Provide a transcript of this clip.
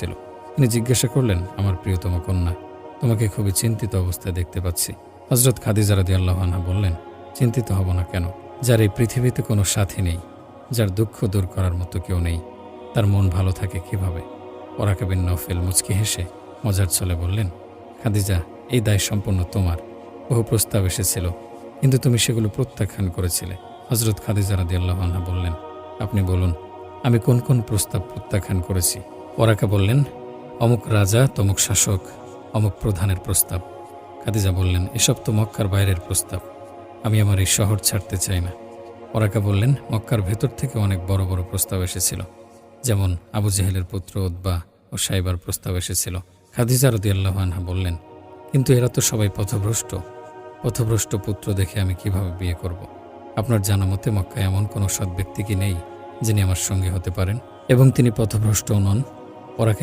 করছিল তিনি জিজ্ঞাসা করলেন, আমার প্রিয়তম কন্যা, তোমাকে খুবই চিন্তিত অবস্থায় দেখতে পাচ্ছি। হজরত খাদিজা রাদি আল্লাহানহা বললেন, চিন্তিত হব না কেন? যার এই পৃথিবীতে কোনো সাথী নেই, যার দুঃখ দূর করার মতো কেউ নেই, তার মন ভালো থাকে কীভাবে? ওরাকা বিন নফেল মুচকি হেসে মজার ছলে বললেন, খাদিজা, এই দায় সম্পূর্ণ তোমার। বহু প্রস্তাব এসেছিল, কিন্তু তুমি সেগুলো প্রত্যাখ্যান করেছিলে। হজরত খাদিজা রাদি আল্লাহানহা বললেন, আপনি বলুন, আমি কোন কোন প্রস্তাব প্রত্যাখ্যান করেছি? ওরাকা বললেন, অমুক রাজা, তমুক শাসক, অমুক প্রধানের প্রস্তাব। খাদিজা বললেন, এসব তো মক্কার বাইরের প্রস্তাব। আমি আমার এই শহর ছাড়তে চাই না। ওরাকা বললেন, মক্কার ভেতর থেকে অনেক বড় বড় প্রস্তাব এসেছিল। যেমন আবু জেহেলের পুত্র উদ্বা ও সাইবার প্রস্তাব এসেছিল। খাদিজা রদি আনহা বললেন, কিন্তু এরা তো সবাই পথভ্রষ্ট। পথভ্রষ্ট পুত্র দেখে আমি কীভাবে বিয়ে করব। আপনার জানা মতে মক্কায় এমন কোনো সৎ ব্যক্তি কি নেই যিনি আমার সঙ্গে হতে পারেন? এবং তিনি পথভ্রষ্টও নন। ওরাকে